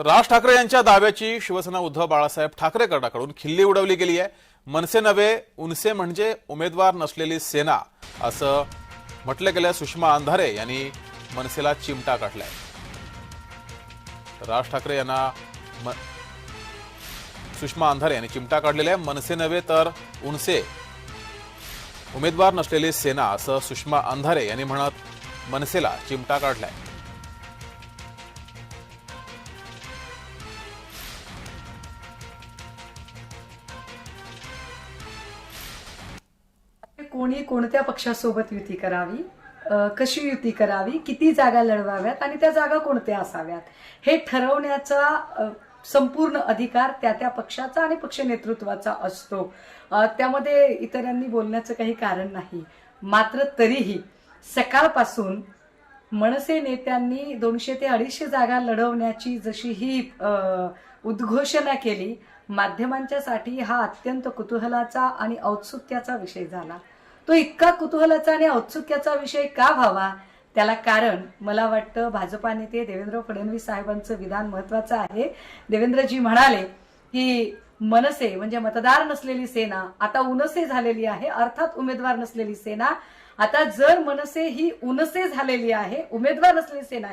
तर राज ठाकरे यांच्या दाव्याची शिवसेना उद्धव बाळासाहेब ठाकरे गटाकडून खिल्ली उडवली गेली आहे. मनसे नव्हे उनसे म्हणजे उमेदवार नसलेली सेना असं म्हटलं गेलं सुषमा अंधारे यांनी मनसेला चिमटा काढलाय. राज ठाकरे यांना सुषमा अंधारे यांनी चिमटा काढलेला आहे. मनसे नव्हे तर उनसे उमेदवार नसलेली सेना असं सुषमा अंधारे यांनी म्हणत मनसेला चिमटा काढलाय. कोणी कोणत्या पक्षासोबत युती करावी कशी युती करावी किती जागा लढवाव्यात आणि त्या जागा कोणत्या असाव्यात? हे ठरवण्याचा संपूर्ण अधिकार त्या त्या पक्षाचा आणि पक्ष नेतृत्वाचा असतो. त्यामध्ये इतरांनी बोलण्याचं काही कारण नाही. मात्र तरीही सकाळपासून मनसे नेत्यांनी दोनशे ते अडीचशे जागा लढवण्याची जशी ही उद्घोषणा केली माध्यमांच्यासाठी हा अत्यंत कुतूहलाचा आणि औत्सुक्याचा विषय झाला. तो इतका कुतूहलाचा आणि औत्सुक्याचा विषय का व्हावा? त्याला कारण मला वाटतं भाजपा नेते देवेंद्र फडणवीस साहेबांचं विधान महत्वाचं आहे. देवेंद्रजी म्हणाले की मनसे म्हणजे मतदार नसलेली सेना आता उनसे झालेली आहे अर्थात उमेदवार नसलेली सेना. आता जर मनसे ही उनसे झालेली आहे उमेदवार नसलेली सेना